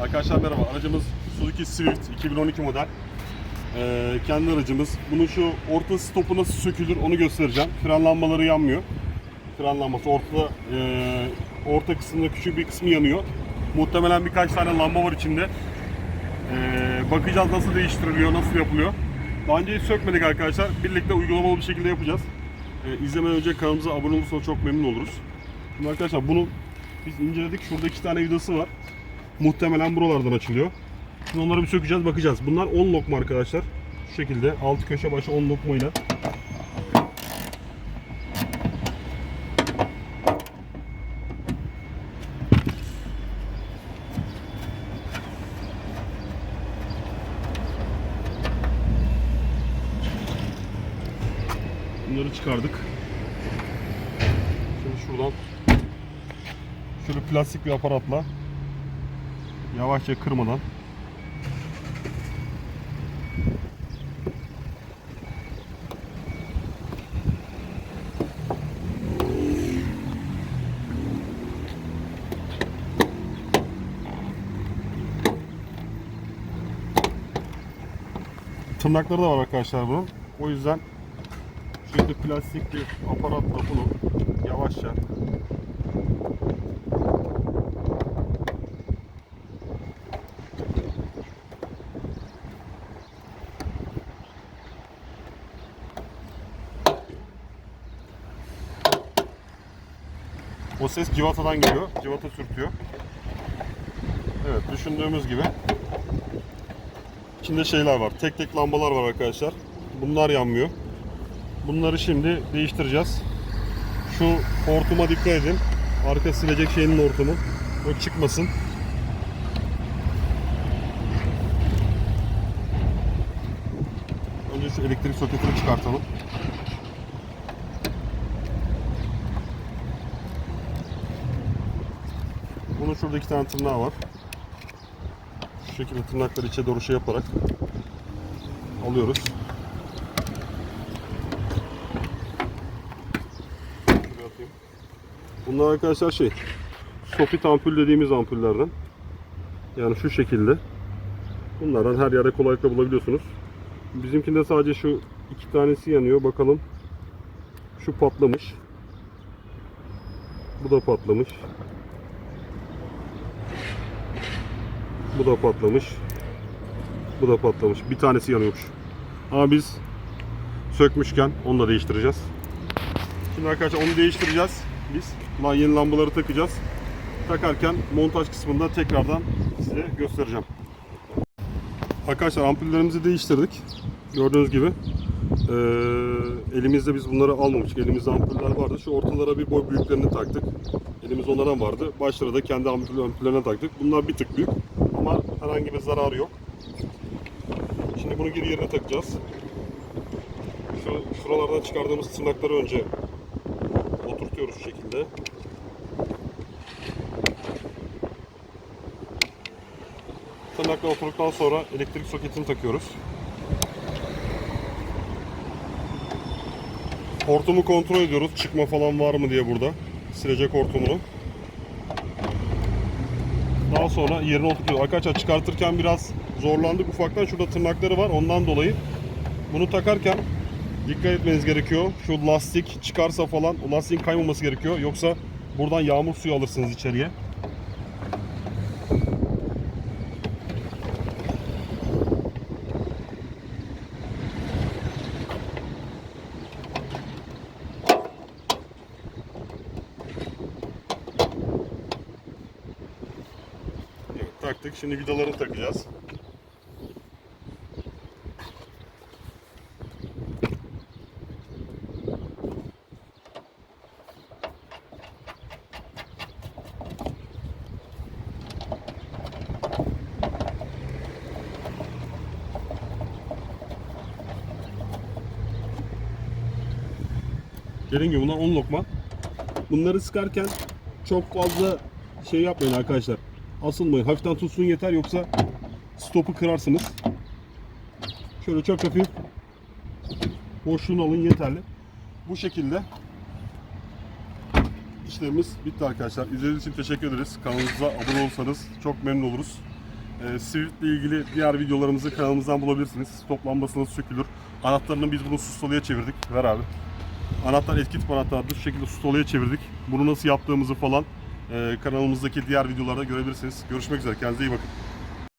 Arkadaşlar merhaba. Aracımız Suzuki Swift 2012 model. Ee, kendi aracımız. Bunun şu orta stopu nasıl sökülür onu göstereceğim. Fren lambaları yanmıyor. Fren lambası ortada e, orta kısmında küçük bir kısmı yanıyor. Muhtemelen birkaç tane lamba var içinde. Ee, bakacağız nasıl değiştiriliyor, nasıl yapılıyor. Daha önce hiç sökmedik arkadaşlar. Birlikte uygulamalı bir şekilde yapacağız. Ee, izlemeden önce kanalımıza abone olursanız çok memnun oluruz. Şimdi arkadaşlar bunu biz inceledik. Şurada iki tane vidası var. Muhtemelen buralardan açılıyor. Şimdi onları bir sökeceğiz, bakacağız. Bunlar 10 lokma arkadaşlar. Şu şekilde altı köşe başı 10 lokmayla. Bunları çıkardık. Şimdi şuradan şöyle plastik bir aparatla yavaşça kırmadan tırnakları da var arkadaşlar bunun. O yüzden şöyle plastik bir aparatla bunu yavaşça O ses civatadan geliyor. Civata sürtüyor. Evet düşündüğümüz gibi. İçinde şeyler var. Tek tek lambalar var arkadaşlar. Bunlar yanmıyor. Bunları şimdi değiştireceğiz. Şu hortuma dikkat edin. Arka silecek şeyinin hortumu. O çıkmasın. Önce şu elektrik soketini çıkartalım. Şurada iki tane tırnağı var. Şu şekilde tırnakları içe doğru şey yaparak alıyoruz. Bunlar arkadaşlar şey, sofit ampul dediğimiz ampullerden. Yani şu şekilde. Bunlardan her yerde kolaylıkla bulabiliyorsunuz. Bizimkinde sadece şu iki tanesi yanıyor. Bakalım. Şu patlamış. Bu da patlamış. Bu da patlamış. Bu da patlamış. Bir tanesi yanıyormuş. Ama biz sökmüşken onu da değiştireceğiz. Şimdi arkadaşlar onu değiştireceğiz. Biz Lan yeni lambaları takacağız. Takarken montaj kısmında tekrardan size göstereceğim. Arkadaşlar ampullerimizi değiştirdik. Gördüğünüz gibi. Ee, elimizde biz bunları almamıştık. Elimizde ampuller vardı. Şu ortalara bir boy büyüklerini taktık. Elimiz onlardan vardı. Başlara da kendi ampul- ampullerine taktık. Bunlar bir tık büyük herhangi bir zararı yok. Şimdi bunu geri yerine takacağız. Şu şuralardan çıkardığımız tırnakları önce oturtuyoruz şu şekilde. Tırnakla oturduktan sonra elektrik soketini takıyoruz. Hortumu kontrol ediyoruz. Çıkma falan var mı diye burada. Silecek hortumunu. Daha sonra yerine oturtuyoruz. Arkadaşlar çıkartırken biraz zorlandık ufaktan. Şurada tırnakları var. Ondan dolayı bunu takarken dikkat etmeniz gerekiyor. Şu lastik çıkarsa falan o lastiğin kaymaması gerekiyor. Yoksa buradan yağmur suyu alırsınız içeriye. Evet, taktık. Şimdi vidaları takacağız. Dediğim gibi bunlar 10 lokma. Bunları sıkarken çok fazla şey yapmayın arkadaşlar. Asılmayın. Hafiften tutsun yeter yoksa stopu kırarsınız. Şöyle çok hafif boşluğunu alın yeterli. Bu şekilde işlemimiz bitti arkadaşlar. İzlediğiniz için teşekkür ederiz. Kanalımıza abone olursanız çok memnun oluruz. e, Swift ile ilgili diğer videolarımızı kanalımızdan bulabilirsiniz. Stop lambası nasıl sökülür? Anahtarını biz bunu sustalıya çevirdik. Ver abi. Anahtar eski tip anahtardır. Şu şekilde sustalıya çevirdik. Bunu nasıl yaptığımızı falan kanalımızdaki diğer videolarda görebilirsiniz. Görüşmek üzere. Kendinize iyi bakın.